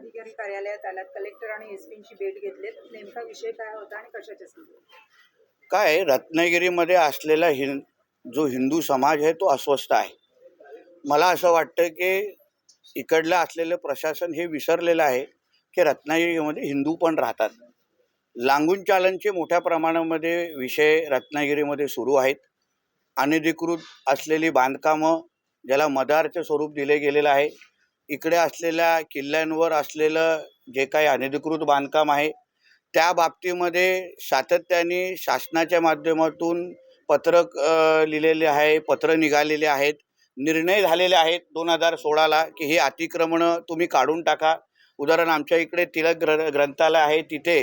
जिल्हाधिकारी कार्यालयात आलात. कलेक्टर आणि एसपींची भेट घेतलीत. नेमका विषय काय होता आणि कशाच्या काय रत्नागिरीमध्ये असलेला हिं जो हिंदू समाज आहे तो अस्वस्थ आहे. मला असं वाटतं की इकडलं असलेलं प्रशासन हे विसरलेलं आहे की रत्नागिरीमध्ये हिंदू पण राहतात. लांगून चालनचे मोठ्या प्रमाणामध्ये विषय रत्नागिरीमध्ये सुरू आहेत. अनधिकृत असलेली बांधकामं ज्याला मदारचं स्वरूप दिले गेलेलं आहे इकडे असलेल्या किल्ल्यांवर असलेलं जे काही अनधिकृत बांधकाम आहे त्या बाबतीमध्ये सातत्याने शासनाच्या माध्यमातून पत्रक लिहिलेले आहे पत्र निघालेले आहेत. निर्णय झालेले आहेत दोन हजार सोळाला की हे अतिक्रमणं तुम्ही काढून टाका. उदाहरण आमच्या इकडे तिलक ग्र ग्रंथालय आहे तिथे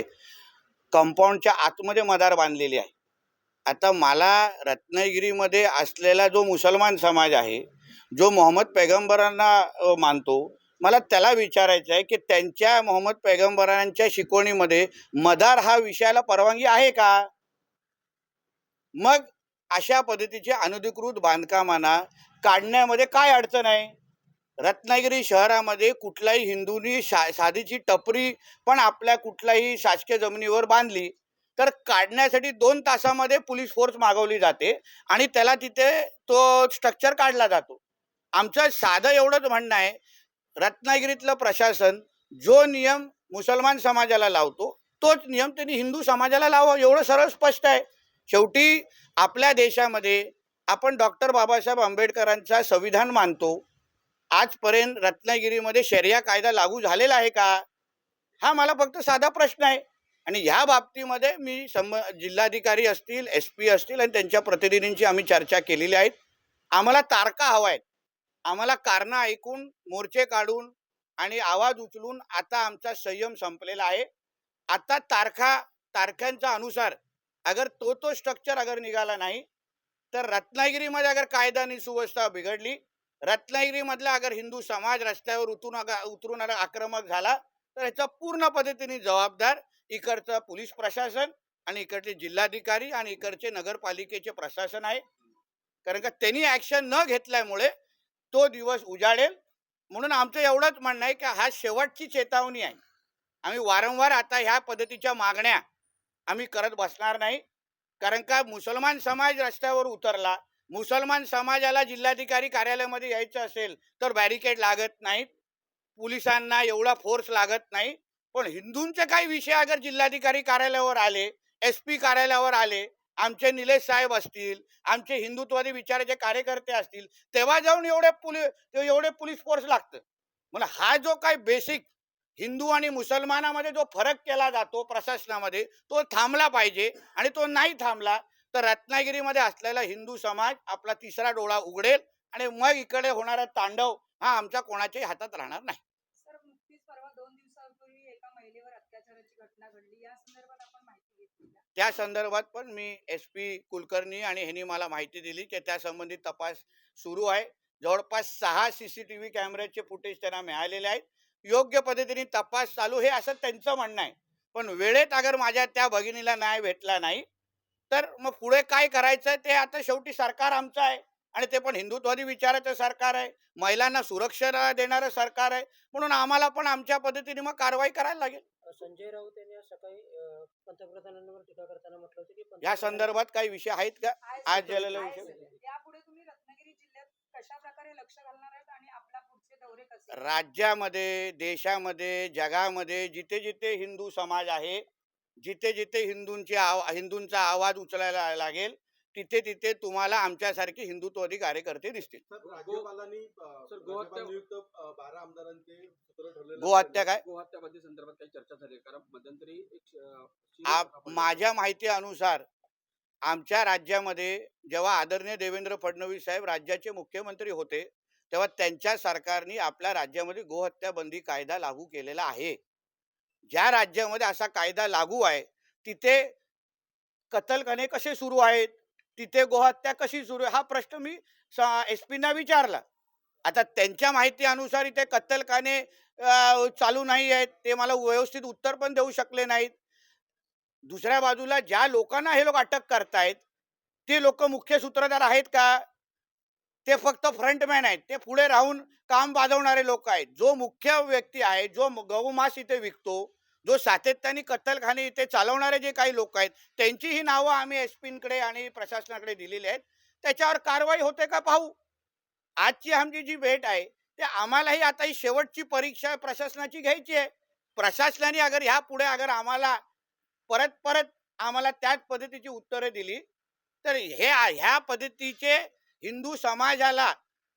कंपाऊंडच्या आतमध्ये मदार बांधलेली आहे. आता मला रत्नागिरीमध्ये असलेला जो मुसलमान समाज आहे जो मोहम्मद पैगंबरांना मानतो मला त्याला विचारायचं आहे की त्यांच्या मोहम्मद पैगंबरांच्या शिकवणीमध्ये मदार हा विषयाला परवानगी आहे का? मग अशा पद्धतीचे अनधिकृत बांधकामांना काढण्यामध्ये काय अडचण आहे? रत्नागिरी शहरामध्ये कुठल्याही हिंदूंनी शा साधीची टपरी पण आपल्या कुठल्याही शासकीय जमिनीवर बांधली तर काढण्यासाठी दोन तासामध्ये पोलीस फोर्स मागवली जाते आणि त्याला तिथे तो स्ट्रक्चर काढला जातो. आमचं साधं एवढंच म्हणणं आहे रत्नागिरीतलं प्रशासन जो नियम मुसलमान समाजाला लावतो तोच नियम त्यांनी हिंदू समाजाला लावा एवढं सरळ स्पष्ट आहे. शेवटी आपल्या देशामध्ये आपण डॉक्टर बाबासाहेब आंबेडकरांचा संविधान मानतो. आजपर्यंत रत्नागिरीमध्ये शर्या कायदा लागू झालेला आहे का? हा मला फक्त साधा प्रश्न आहे. आणि ह्या बाबतीमध्ये मी सम जिल्हाधिकारी असतील एस पी असतील आणि त्यांच्या प्रतिनिधींची आम्ही चर्चा केलेली आहेत आम्हाला तारका हवा आहेत. आम्हाला कारणं ऐकून मोर्चे काढून आणि आवाज उचलून आता आमचा संयम संपलेला आहे. आता तारखा तारखांच्या अनुसार अगर तो तो स्ट्रक्चर अगर निघाला नाही तर रत्नागिरीमध्ये अगर कायदा आणि सुव्यवस्था बिघडली रत्नागिरीमधला अगर हिंदू समाज रस्त्यावर उतरून उतरून आक्रमक झाला तर ह्याचा पूर्ण पद्धतीने जबाबदार इकडचं पोलीस प्रशासन आणि इकडचे जिल्हाधिकारी आणि इकडचे नगरपालिकेचे प्रशासन आहे. कारण का त्यांनी ॲक्शन न घेतल्यामुळे तो दिवस उजाडेल. म्हणून आमचं एवढंच म्हणणं आहे की हा शेवटची चेतावणी आहे. आम्ही वारंवार आता ह्या पद्धतीच्या मागण्या आम्ही करत बसणार नाही. कारण का मुसलमान समाज रस्त्यावर उतरला मुसलमान समाजाला जिल्हाधिकारी कार्यालयामध्ये यायचं असेल तर बॅरिकेड लागत नाहीत पोलिसांना एवढा फोर्स लागत नाही. पण हिंदूंचे काही विषय अगर जिल्हाधिकारी कार्यालयावर आले एस पी कार्यालयावर आले आमचे निलेश साहेब असतील आमचे हिंदुत्वादी विचाराचे कार्यकर्ते असतील तेव्हा जाऊन एवढे पोलीस एवढे पोलीस फोर्स लागतं. म्हणजे हा जो काही बेसिक हिंदू आणि मुसलमानामध्ये जो फरक केला जातो प्रशासनामध्ये तो थांबला पाहिजे. आणि तो नाही थांबला तर रत्नागिरीमध्ये असलेला हिंदू समाज आपला तिसरा डोळा उघडेल आणि मग इकडे होणारा तांडव हा आमच्या कोणाच्याही हातात राहणार नाही. त्या संदर्भात पण मी एस पी कुलकर्णी आणि ह्यांनी मला माहिती दिली की त्या संबंधित तपास सुरू आहे. जवळपास सहा सी सी टी व्ही कॅमेऱ्याचे फुटेज त्यांना मिळालेले आहेत. योग्य पद्धतीने तपास चालू हे असं त्यांचं म्हणणं आहे. पण वेळेत अगर माझ्या त्या भगिनीला न्याय भेटला नाही तर मग पुढे काय करायचं ते आता शेवटी सरकार आमचं आहे. आणि ते पण हिंदुत्वादी विचाराचं सरकार आहे. महिलांना सुरक्षा देणारं सरकार आहे. म्हणून आम्हाला पण आमच्या पद्धतीने मग कारवाई करायला लागेल. संजय राऊत यांनी आज सकाळी अ, पंतप्रधानांवर टीका करताना म्हटलं होतं की या पंतप्रधान- संदर्भात काही विषय आहेत का? आज झालेला विषय. यापुढे तुम्ही रत्नागिरी जिल्ह्यात कशा प्रकारे लक्ष घालणार आहेत आणि आपला पुढचे दौरे कसे राज्यामध्ये देशामध्ये जगामध्ये जिथे जिथे हिंदू समाज आहे जिथे जिथे हिंदूंची आव हिंदूंचा आवाज उचलायला लागेल तिथे तिथे तुम्हाला आमच्यासारखे हिंदुत्ववादी कार्यकर्ते दिसतील. गोहत्या- काय गोहत्या बंदी संदर्भात काही चर्चा झाली आहे? कारण मध्यंतरी एक अ, आप आपण- माझ्या माहिती अनुसार आमच्या राज्यामध्ये जेव्हा आदरणीय देवेंद्र फडणवीस साहेब राज्याचे मुख्यमंत्री होते तेव्हा त्यांच्या सरकारने आपल्या राज्यामध्ये गोहत्या बंदी कायदा लागू केलेला आहे. ज्या राज्यामध्ये असा कायदा लागू आहे तिथे कत्तलखाने कसे सुरू आहेत? तिथे गोहत्या कशी सुरू आहे? हा प्रश्न मी एस पीना विचारला. आता त्यांच्या माहिती अनुसार इथे कत्तलखाने चालू नाही आहेत. ते मला व्यवस्थित उत्तर पण देऊ शकले नाहीत. दुसऱ्या बाजूला ज्या लोकांना हे लोक अटक करतायत ते लोक मुख्य सूत्रधार आहेत का? ते फक्त फ्रंटमॅन आहेत. ते पुढे राहून काम वाजवणारे लोक आहेत. जो मुख्य व्यक्ती आहे जो म- गहुमास इथे विकतो जो सातत्याने कत्तलखाने इथे चालवणारे जे काही लोक आहेत त्यांचीही नावं आम्ही एस पीकडे आणि प्रशासनाकडे दिलेली आहेत. त्याच्यावर कारवाई होते का पाहू? आजची आमची जी भेट आहे ते आम्हालाही आता ही शेवटची परीक्षा प्रशासनाची घ्यायची आहे. प्रशासनाने अगर ह्या पुढे अगर आम्हाला परत परत आम्हाला त्याच पद्धतीची उत्तरं दिली तर हे ह्या पद्धतीचे हिंदू समाजाला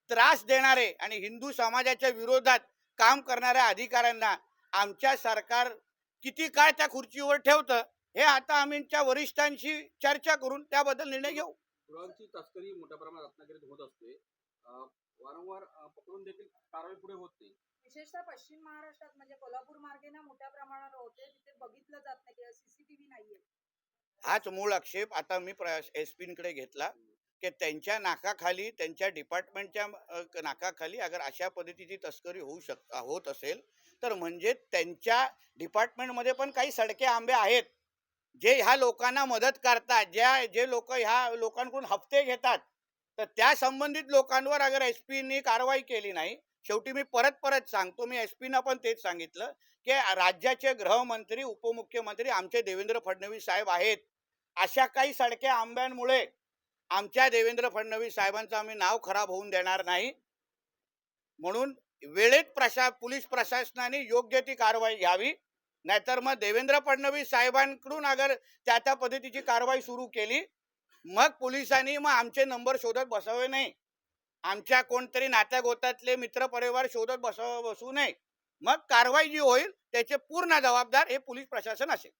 त्रास देणारे आणि हिंदू समाजाच्या विरोधात काम करणाऱ्या अधिकाऱ्यांना आमच्या सरकार किती काळ त्या खुर्चीवर ठेवतं हे आता आम्हीच्या वरिष्ठांशी चर्चा करून त्याबद्दल निर्णय घेऊ. गुरांची तस्करी मोठ्या प्रमाणात रत्नागिरीत होत असते. अं, वारंवार पकडून देखील कारवाई पुढे होत नाही. विशेषतः पश्चिम महाराष्ट्रात म्हणजे कोल्हापूर मार्गे ना मोठ्या प्रमाणावर होते तिथे बघितलं जात नाही किंवा सीसीटीव्ही नाहीये. हाच मूळ आक्षेप आता मी एस पींकडे घेतला. की त्यांच्या नाकाखाली त्यांच्या डिपार्टमेंटच्या नाकाखाली अगर अशा पद्धतीची तस्करी होऊ शक होत असेल तर म्हणजे त्यांच्या डिपार्टमेंटमध्ये पण काही सडके आंबे आहेत. जे ह्या लोकांना मदत करतात ज्या जे लोक ह्या लोकांकडून हप्ते घेतात तर त्या संबंधित लोकांवर अगर एस पीनी कारवाई केली नाही शेवटी मी परत परत सांगतो मी एस पीनं पण तेच सांगितलं की राज्याचे गृहमंत्री उपमुख्यमंत्री आमचे देवेंद्र फडणवीस साहेब आहेत. अशा काही सडक्या आंब्यांमुळे आमच्या देवेंद्र फडणवीस साहेबांचं आम्ही नाव खराब होऊन देणार नाही. म्हणून वेळेत प्रशा पोलीस प्रशासनाने योग्य ती कारवाई घ्यावी. नाहीतर मग देवेंद्र फडणवीस साहेबांकडून अगर त्या त्या पद्धतीची कारवाई सुरू केली मग पोलिसांनी मग आमचे नंबर शोधत बसावे नाही. आमच्या कोणतरी नात्या गोतातले मित्रपरिवार शोधत बसावं बसू नये. मग कारवाई जी होईल त्याचे पूर्ण जबाबदार हे पोलीस प्रशासन असेल.